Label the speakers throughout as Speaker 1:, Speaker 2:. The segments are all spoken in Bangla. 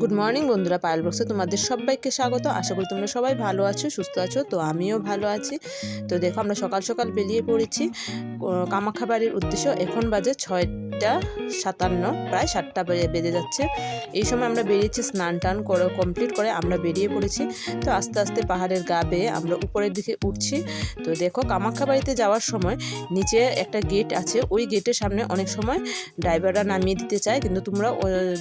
Speaker 1: গুড মর্নিং বন্ধুরা। পায়েল বক্সে তোমাদের সবাইকে স্বাগত। আশা করি তোমরা সবাই ভালো আছো, সুস্থ আছো। তো আমিও ভালো আছি। তো দেখো, আমরা সকাল সকাল বেরিয়ে পড়েছি। কামাখ্যা বাড়ির উদ্দেশ্য এখন বাজে ছয়টা সাতান্ন, প্রায় সাতটা বেজে যাচ্ছে। এই সময় আমরা বেরিয়েছি স্নান টান করে কমপ্লিট করে আমরা বেরিয়ে পড়েছি। তো আস্তে আস্তে পাহাড়ের গা বেয়ে আমরা উপরের দিকে উঠছি। তো দেখো, কামাখ্যা বাড়িতে যাওয়ার সময় নিচে একটা গেট আছে। ওই গেটের সামনে অনেক সময় ড্রাইভাররা নামিয়ে দিতে চায়। কিন্তু তোমরা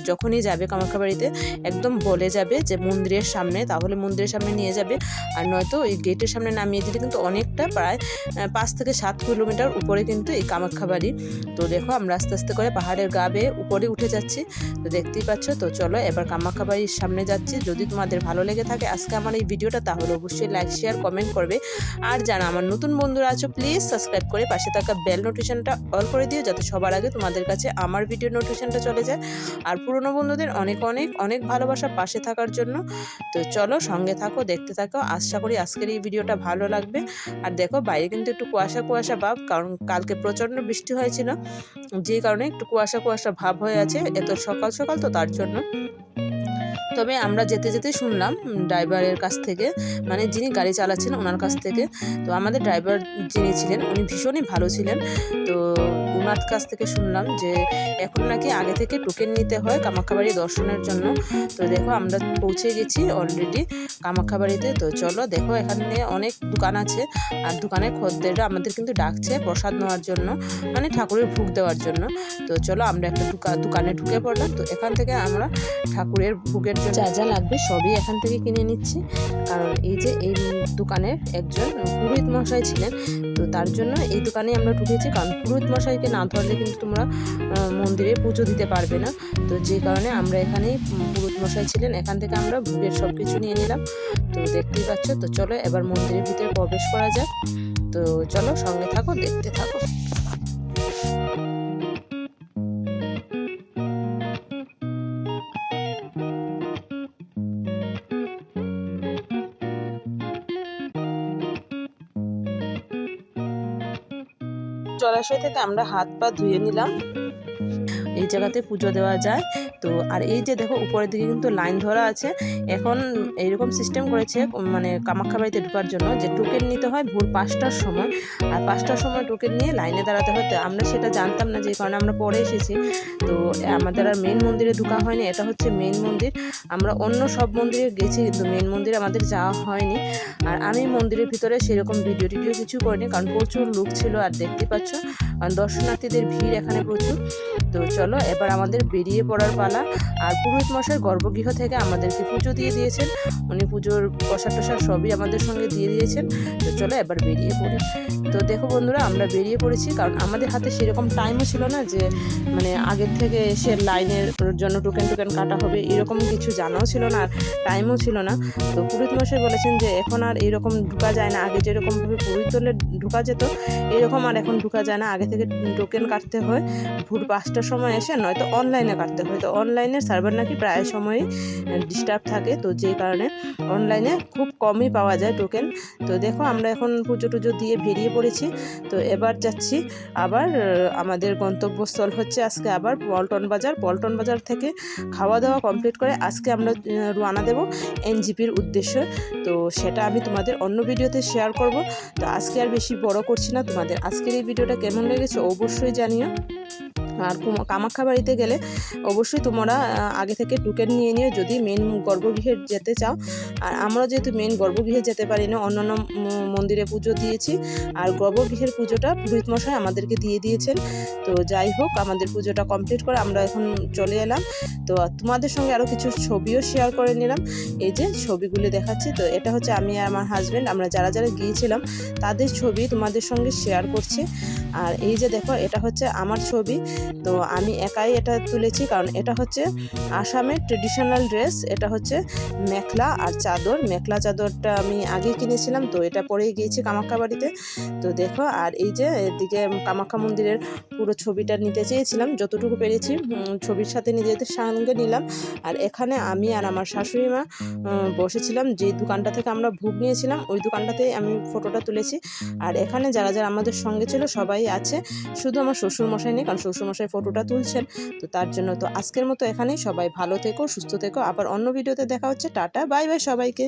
Speaker 1: যখনই যাবে কামাখ্যা বাড়িতে একদম বলে যাবে যে মন্দিরের সামনে, তাহলে মন্দিরের সামনে নিয়ে যাবে। আর নয়তো ওই গেটের সামনে নামিয়ে দিলে কিন্তু অনেকটা প্রায় পাঁচ থেকে সাত কিলোমিটার উপরে কিন্তু এই কামাখ্যা বাড়ি। তো দেখো আমরা আস্তে আস্তে করে পাহাড়ের গা বেয়ে উপরে উঠে যাচ্ছি। তো দেখতেই পাচ্ছ, তো চলো এবার কামাখ্যা বাড়ির সামনে যাচ্ছি। যদি তোমাদের ভালো লেগে থাকে আজকে আমার এই ভিডিওটা, তাহলে অবশ্যই লাইক শেয়ার কমেন্ট করবে। আর যারা আমার নতুন বন্ধুরা আছো প্লিজ সাবস্ক্রাইব করে পাশে থাকা বেল নোটিফিকেশনটা অল করে দিও, যাতে সবার আগে তোমাদের কাছে আমার ভিডিও নোটিফিকেশনটা চলে যায়। আর পুরনো বন্ধুদের অনেক অনেক অনেক ভালোবাসা পাশে থাকার জন্য। তো চলো সঙ্গে থাকো, দেখতে থাকো। আশা করি আজকের এই ভিডিওটা ভালো লাগবে। আর দেখো, বাইরে কিন্তু একটু কুয়াশা কুয়াশা ভাব, কারণ কালকে প্রচণ্ড বৃষ্টি হয়েছিল। যে কারণে একটু কুয়াশা কুয়াশা ভাব হয়ে আছে এত সকাল সকাল তো তার জন্য। তবে আমরা যেতে যেতে শুনলাম ড্রাইভারের কাছ থেকে মানে যিনি গাড়ি চালাচ্ছেন ওনার কাছ থেকে। তো আমাদের ড্রাইভার যিনি ছিলেন, উনি ভীষণই ভালো ছিলেন। তো ওনার কাছ থেকে শুনলাম যে এখন নাকি আগে থেকে টোকেন নিতে হয় কামাখ্যাবাড়ি দর্শনের জন্য। তো দেখো আমরা পৌঁছে গেছি অলরেডি কামাখ্যাবাড়িতে। তো চলো দেখো এখানে অনেক দোকান আছে। আর দোকানের খদ্দেররা আমাদের কিন্তু ডাকছে প্রসাদ নেওয়ার জন্য মানে ঠাকুরের ভোগ দেওয়ার জন্য। তো চলো আমরা একটা দোকা- দোকানে ঢুকে পড়লাম। তো এখান থেকে আমরা ঠাকুরের ভোগের জন্য যা যা লাগবে সবই এখান থেকে কিনে নিচ্ছি। কারণ এই যে এই দোকানের একজন পুরোহিত মশাই ছিলেন তো তার জন্য এই দোকানে আমরা ঢুকেছি। কারণ পুরোহিত মশাইকে না ধরলে কিন্তু তোমরা মন্দিরে পুজো দিতে পারবে না। তো যে কারণে আমরা এখানেই পুরোহিত মশাই ছিলেন। এখান থেকে আমরা ভোগের সব কিছু নিয়ে নিলাম। তো দেখতেই পাচ্ছ, তো চলো এবার মন্দিরের ভিতরে প্রবেশ করা যাক। তো চলো সঙ্গে থাকো, দেখতে থাকো। জলাশয় থেকে আমরা হাত পা ধুয়ে নিলাম। এই জায়গাতে পুজো দেওয়া যায়। তো আর এই যে দেখো, উপরের দিকে কিন্তু লাইন ধরা আছে। এখন এইরকম সিস্টেম করেছে মানে কামাখ্যা বাড়িতে ঢোকার জন্য যে টোকেন নিতে হয় ভোর পাঁচটার সময়। আর পাঁচটার সময় টোকেন নিয়ে লাইনে দাঁড়াতে হয়। তো আমরা সেটা জানতাম না যে কারণে আমরা পরে এসেছি। তো আমাদের আর মেন মন্দিরে ঢোকা হয়নি, এটা হচ্ছে মেন মন্দির। আমরা অন্য সব মন্দিরে গেছি, কিন্তু মেন মন্দিরে আমাদের যাওয়া হয়নি। আর আমি মন্দিরের ভিতরে সেরকম ভিডিও টিডিও কিছু করিনি, কারণ প্রচুর লোক ছিল, আর দেখতে পাচ্ছ দর্শনার্থীদের ভিড় এখানে প্রচুর। তো চলো এবার আমাদের বেরিয়ে পড়ার পালা। আর পুরোহিত মশাই গর্ভগৃহ থেকে আমাদেরকে পুজো দিয়ে দিয়েছেন। উনি পুজোর প্রসাদ টসাদ সবই আমাদের সঙ্গে দিয়ে দিয়েছেন। তো চলো, এবার বেরিয়ে পড়ি। তো দেখো বন্ধুরা, আমরা বেরিয়ে পড়েছি, কারণ আমাদের হাতে সেরকম টাইমও ছিল না যে মানে আগের থেকে এসে লাইনের জন্য টোকেন টোকেন কাটা হবে, এরকম কিছু জানাও ছিল না আর টাইমও ছিল না। তো পুরোহিত মশাই বলেছেন যে, এখন আর এরকম ঢুকা যায় না। আগে যেরকমভাবে পুরোহিত হলে ঢুকা যেত, এরকম আর এখন ঢুকা যায় না। আগে থেকে টোকেন কাটতে হয়। ভোর পাঁচটার সময় এসে নয়তো অনলাইনে কাটতে হয়। তো অনলাইনে সার্ভার নাকি প্রায় সময়ই ডিস্টার্ব থাকে। তো যে কারণে অনলাইনে খুব কমই পাওয়া যায় টোকেন তো দেখো, আমরা এখন পুজো টুজো দিয়ে বেরিয়ে পড়েছি। তো এবার যাচ্ছি আবার আমাদের গন্তব্যস্থল হচ্ছে আজকে আবার পল্টন বাজার। পল্টন বাজার থেকে খাওয়া দাওয়া কমপ্লিট করে আজকে আমরা রওনা দেব এনজিপির উদ্দেশ্যে। তো সেটা আমি তোমাদের অন্য ভিডিওতে শেয়ার করব। তো আজকে আর বেশি বড় করছি না। তোমাদের আজকের এই ভিডিওটা কেমন লেগেছে অবশ্যই জানিও। আর কুম- কামাখ্যা বাড়িতে গেলে অবশ্যই তোমরা আগে থেকে টোকেন নিয়ে নিও। যদি মেন গর্ভগৃহে যেতে চাও, আর আমরা যেহেতু মেন গর্ভগৃহে যেতে পারি না অন্যান্য মন্দিরে পুজো দিয়েছি। আর গর্ভগৃহের পুজোটা পুরোহিত মশাই আমাদেরকে দিয়ে দিয়েছেন। তো যাই হোক, আমাদের পুজোটা কমপ্লিট করে আমরা এখন চলে এলাম। তো তোমাদের সঙ্গে আরও কিছু ছবিও শেয়ার করে নিলাম। এই যে ছবিগুলি দেখাচ্ছি, তো এটা হচ্ছে আমি আর আমার হাজব্যান্ড আমরা যারা যারা গিয়েছিলাম, তাদের ছবি তোমাদের সঙ্গে শেয়ার করছি। আর এই যে দেখো, এটা হচ্ছে আমার ছবি। তো আমি একাই এটা তুলেছি কারণ এটা হচ্ছে আসামের ট্রেডিশনাল ড্রেস এটা হচ্ছে মেখলা আর চাদর। মেখলা চাদরটা আমি আগে কিনেছিলাম, তো এটা পরেই গিয়েছি কামাখ্যা বাড়িতে। তো দেখো, আর এই যে এদিকে কামাখ্যা মন্দিরের পুরো ছবিটা নিতে চেয়েছিলাম, যতটুকু পেরেছি ছবির সাথে নিজেদের সঙ্গে নিলাম। আর এখানে আমি আর আমার শাশুড়ি মা বসেছিলাম, যে দোকানটা থেকে আমরা ভোগ নিয়েছিলাম, ওই দোকানটাতেই আমি ফটোটা তুলেছি। আর এখানে যারা যারা আমাদের সঙ্গে ছিল সবাই আছে, শুধু আমার শ্বশুর মশাই নেই, কারণ শ্বশুর মশাই ফটোটা তুলছেন। তো তার জন্য তো আজকের মতো এখানেই। সবাই ভালো থেকো, সুস্থ থেকো। আবার অন্য ভিডিওতে দেখা হচ্ছে। টাটা, বাই বাই সবাইকে।